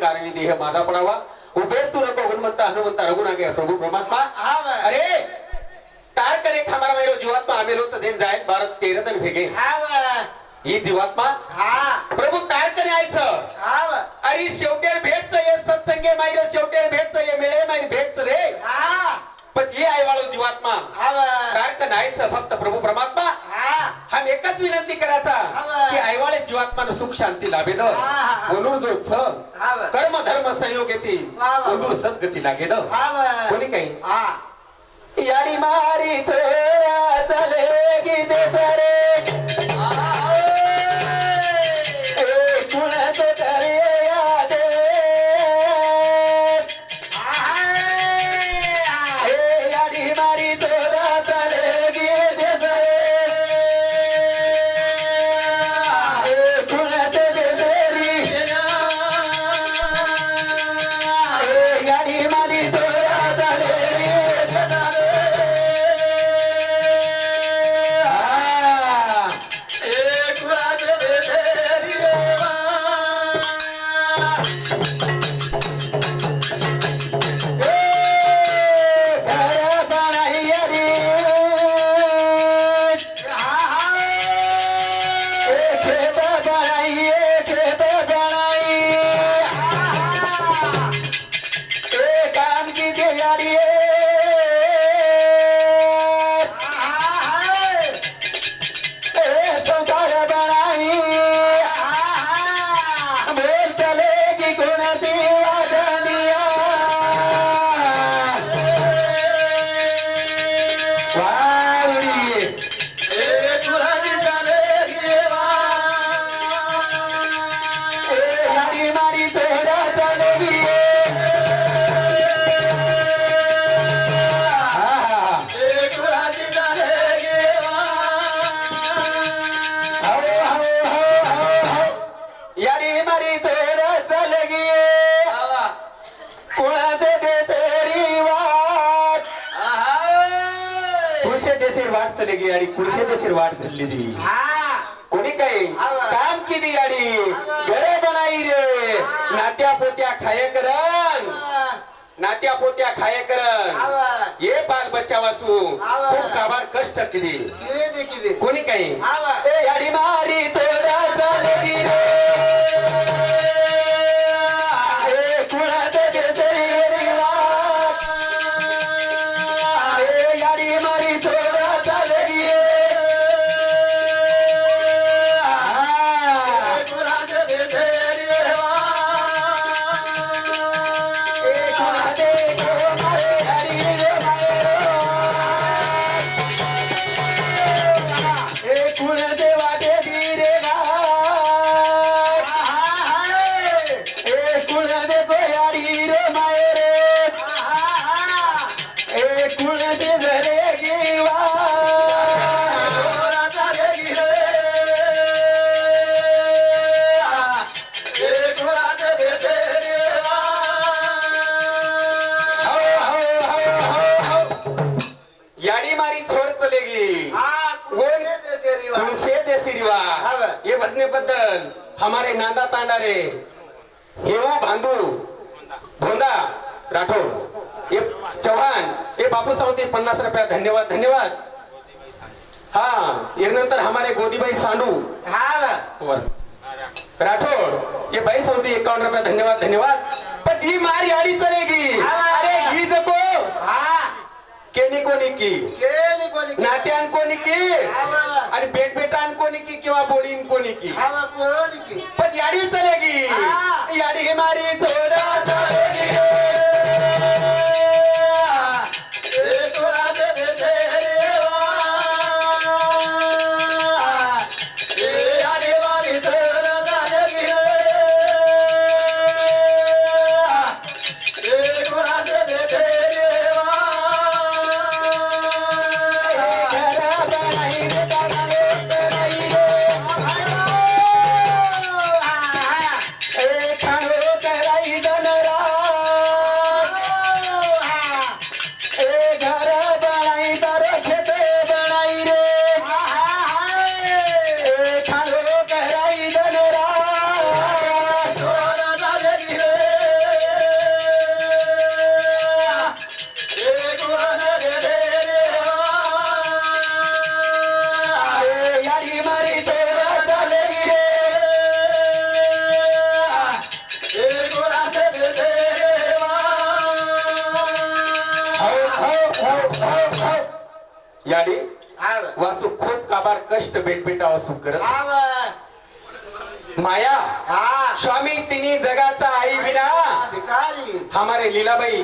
कारणी देह माझा पडावा उभेच तू नको हनुमंता हनुमंता रघुनागे प्रभू परमात्मा. अरे तार करे खामारा मेरो जीवात्मा आमेलो चदेन जाईल भारत तेरतन भेगे ही जीवात्मा? प्रभू तार करे आयचं अरे शेवटेर भेटच ये सत्संगे मायर शेवटेर भेटच ये मिळे मायर भेटच रे. पण ये आहे वाळू जीवात्मा तारक नाहीच फक्त प्रभू परमात्मा. विनंती करायचा. की आईवाळे जीवात्मानं सुख शांती हा. म्हणून जो छ हवं. कर्म धर्म संयोग येते. उंदूर सद्गती लागेद कोणी काही याडी मारी चले गीते सरे कुळशे देशीर वाट चाललेली कोणी काही. काम केली गाडी. घरे बनाई रे. नात्या पोत्या खाये करन नात्या पोत्या खाये करन ये बाल बच्चा वाचू. खूप काबार कष्ट केली. कोणी काही? याडी मारी. बद्दल हमारे नांदा तांडारे हेऊ भांदू भोंदा राठोड ये चव्हाण ये बापू सावंती पन्नास रुपया धन्यवाद धन्यवाद. हाँ ये नंतर हमारे गोदीबाई सांडू. वर. राठोड ये बाई सावंती एकावन्न रुपया धन्यवाद धन्यवाद. पण ही मार याडी चलेगी. ही. केनी कोणी की केली कोणी की? नाट्यान कोणी की हावा. आणि बेट बेटान कोणी की किंवा बोलीन कोणी की हावा कोणी की? पण याडी चलेगी हा. याडी हमारी थोड़ा वासू करत माया स्वामी तिनी जगाचा आई विना हमारे लीलाबाई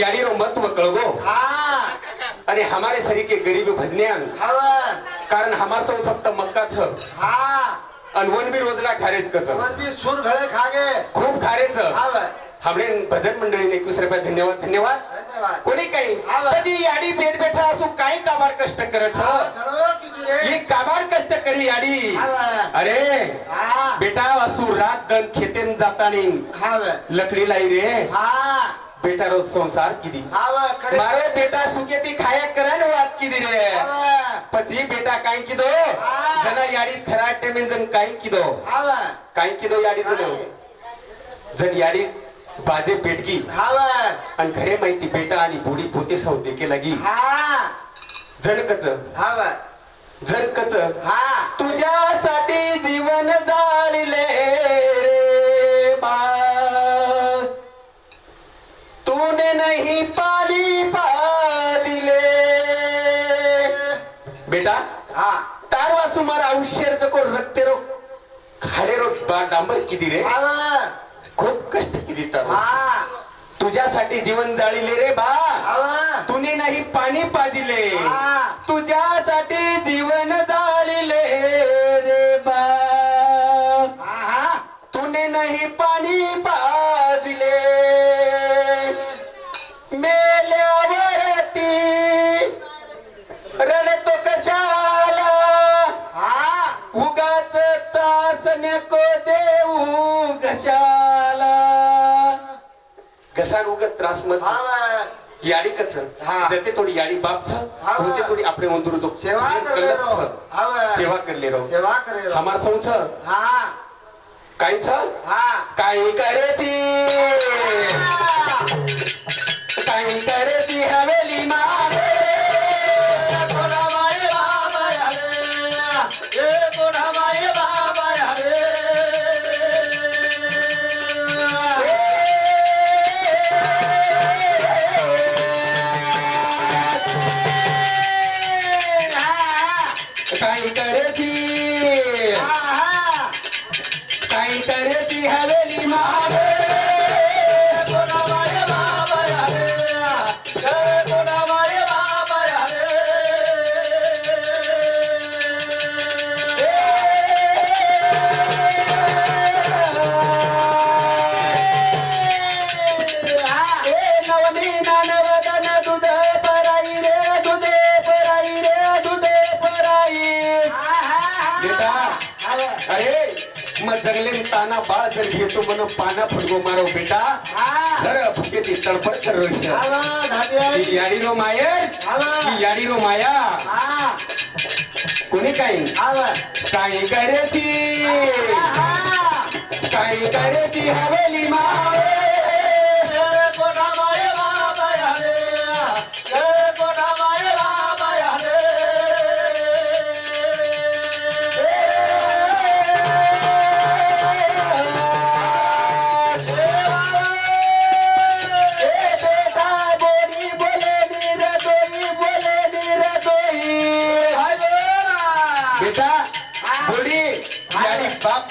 याडी रो महत्त्व कळगो आणि हमारे सरी के गरीब भजन्यान कारण हमार सौ फक्त मक्काच. आणि वन बी रोजला खारेच कच. सूर घळे खागे. खूप खारेच. हाव हमने भजन मंडळीने एकवीस रुपये धन्यवाद धन्यवाद. धन्यवाद. कोणी काही. कधी याडी पेट बेठा असू काही काबार कष्ट करत. घडो ये काबार कष्ट करी याडी अरे बेटा वासू रात दन खेतेन जातानी. लकडी लाई रे. बेटा रोज संसार किती. मारे बेटा सुके ती खाया करा ना वाद किती रे. पची बेटा काय किदो? जना याडी खरा टेमिन जन काय किदो? काय किदो याडी जन जन याडी बाजे पेटकी आणि खरे माहिती बेटा आणि बुडी पोते सौदे के लगी. जनकच हा जनकच हा. तुझ्यासाठी जीवन जाळले रे बाळ. तूने नहीं पाली पाजिले बेटा हा. तार वाचू मारा आयुष्य जको रक्ते रो खाडे रो बा डांबर किती रे? खूप कष्ट किती तर हा. तुझ्यासाठी जीवन जाळीले रे बा. तुने नाही पाणी पाजिले. तुझ्यासाठी जीवन जाळीले रे बा. तूने नहीं घसान उगाच त्रास मत याडी कच हा. जते थोडी याडी बापच हा. होते थोडी वंदुर जो सेवा करले रो हाव सेवा करले रो सेवा करे रो हमार सौच. हा. काहीच? हा. काही करायची. काही करायची. जंगले ताना बाळ जर घेतो म्हणून पाना फडगो मारो बेटा. खरं फुके ती तडफड कर ही याडी रो मायर याडी रो माया. कोणी काही काही करे ती काही करे ती हवेली मारे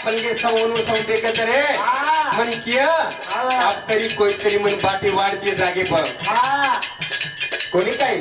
संगीत समोर संगते का रे हा. मन किया तरी कोई तरी मन बाटी वाढते जागे पर हा. कोणी काही?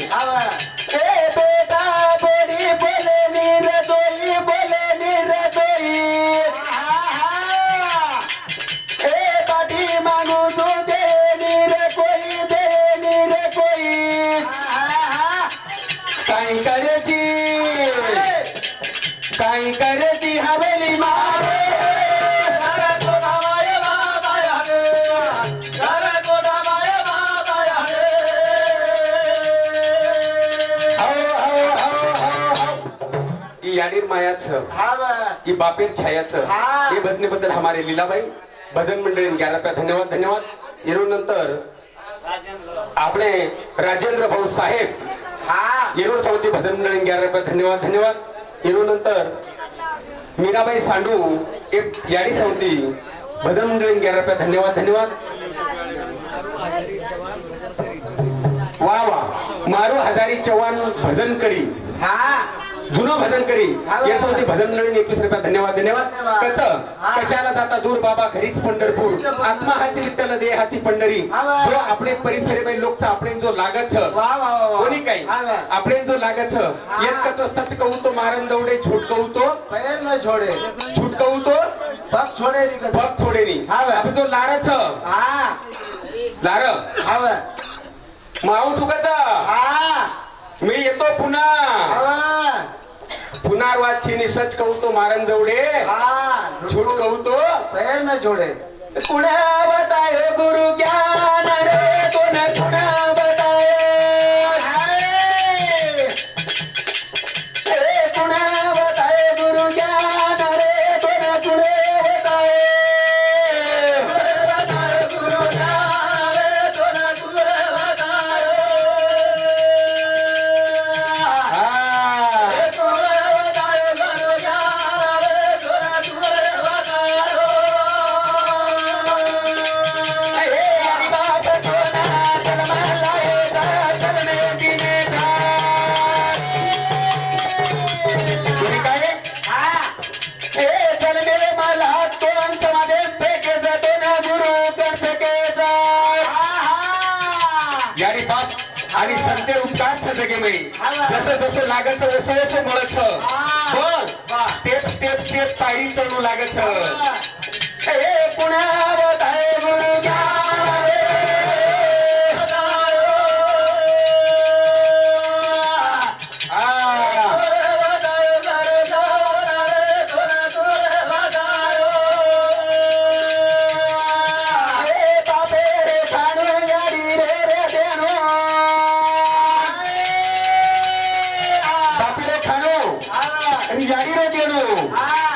मायाचं ही. बापेर छायाचं. हा. हे भजनेबद्दल हमारे लीलाबाई भजन मंडळी ग्यारह धन्यवाद धन्यवाद. येरून नंतर आपले राजेंद्र भाऊ साहेब. येरूर समिती भजन मंडळी ग्यारह रुपया धन्यवाद धन्यवाद. येरून नंतर मीराबाई सांडू एक याडी समिती भजन मंडळी ग्यारह रुपया धन्यवाद धन्यवाद. वा वा. मारू हजारी चव्हाण भजन करी. जुनं भजन करी. या समिती भजन मंडळी एकवीस रुपया धन्यवाद धन्यवाद. कच कशाला जाता दूर बाबा? घरीच पंढरपूर. आत्मा हाची विठ्ठल देहाची पंढरी. जो आपले परिसर लोकचा आपले जो लागच कोणी काही? आपले जो लागच येत कच सच कहू तो मारन दौडे झूट कहू तो पैर न छोड़े झूट कहू तो पग छोड़े हा. आपण जो लारच हाँ. लार. माऊ चुकाचा हाँ. मी येतो पुन्हा. पुन्हा वाची सच कहू तो मारन जवडे. हाँ झूट कहू तो पैर न छोड़े कुणा बतायो गुरु ज्ञान रे कोण यारी बाप आणि संते उपकार सगळे मिळी जसं जसं लागत वसं वसं मळत. बर तेच तेच तेच पायरी चढू लागत. हे पुण्यावर आणि याडी रे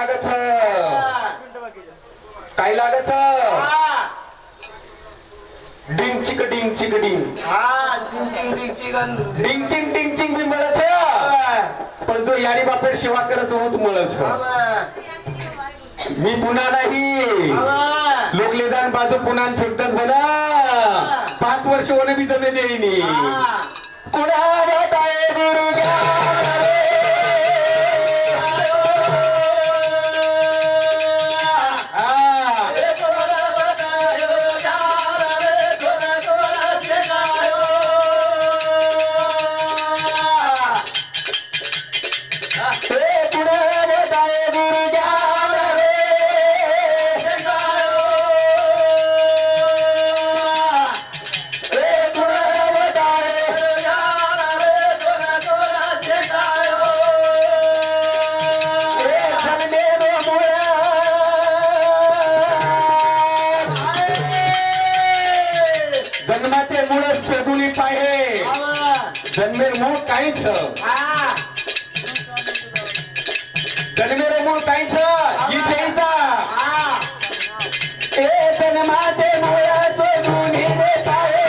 लागत? काय लागत? डिंग चिक डिंग चिक डिंग. हाँ डिंचिंग डिंचिंग डिंग चिंग. डिंग चिंग बी मिळत पण जो याडी बापेर सेवा करत होच मिळत. मी पुन्हा नाही. लोकले जाण बाजू पुन्हा फेकतच म्हणा पाच वर्ष होणे बी जमे देईनी कुणा बताय गुरु हा. ही. हा. मुळा सोडून रे सारे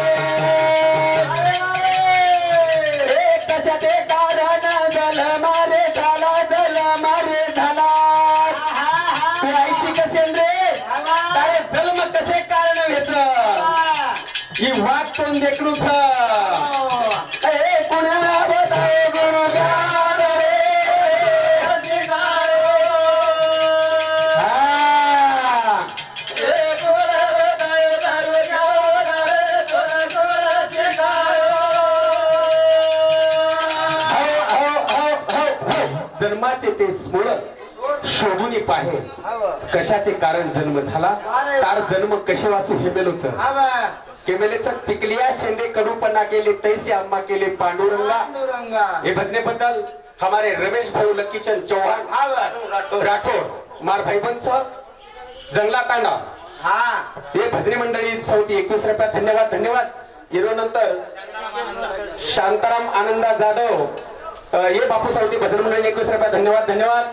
ए कशाचे कारण? जल मारे झाला जल मारे झाला. तू ऐशी कसेल रे? काय जन्म कसे कारण घेत ही वाघ तोंड देखणूच जन्माचे ते मूळ शोधून पाहे. कशाचे कारण जन्म झाला? तार जन्म कसे वासू हेमेलोच? केमेलेच टिकलिया शेंदे कडूपणा केले तैसे आम्हा केले पांडुरंगा. हे भजनेबद्दल हमारे रमेश भाऊ लक्कीचंद चौहान राठोड मार भाईबंद जंगला तांडा. हे. भजनी मंडळी चौथी एकवीस रुपया धन्यवाद धन्यवाद. येरो नंतर शांताराम आनंदा जाधव. हे बापू सावती भजन मंडळी एकवीस रुपया. धन्यवाद धन्यवाद.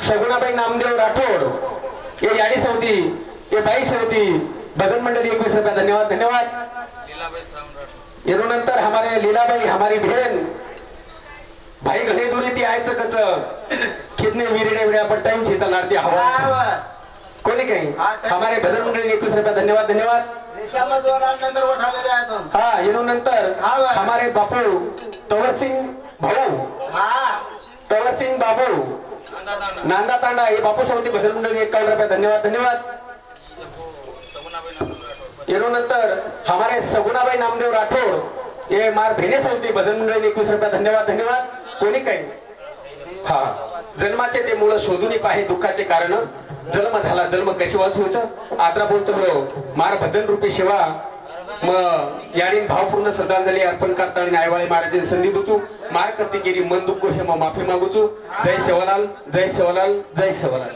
सगुणाबाई नामदेव राठोड. हे याडी सवती. हे बाई सवती. भजन मंडळी एकवीस रुपया. धन्यवाद धन्यवाद. येरो नंतर हमारे लीलाबाई हमारी बहन भाई घणे दुरी ती आयचं कच खेतने विरडे विड्या पण टाइम छेचा लाडती हवा. कोणी काही? हमारे भजन मंडळी एकवीस रुपया. धन्यवाद धन्यवाद. हा येनो नंतर हा. हमारे बापू तवर सिंग भाऊ. तवर सिंग बाबू नांदा तांडा हे बापू समिती भजन मंडळी एकावन्न रुपये धन्यवाद धन्यवाद. येनो नंतर हमारे सगुणाबाई नामदेव राठोड हे मार भेने समिती भजन मंडळी एकवीस रुपये धन्यवाद धन्यवाद. कोणी काही? हा. जन्माचे ते मुळ शोधून पाहे दुःखाचे कारण. जन्म झाला जन्म कशी वाचवायचं आता बोलतो हो. मार भजन रूपी सेवा. मग याने भावपूर्ण श्रद्धांजली अर्पण करता आईवाळे महाराजांनी संधी देतो. मार करते गेली मन दुःख हे मग माफी मागूचू. जय सेवालाल जय सेवालाल जय सेवालाल.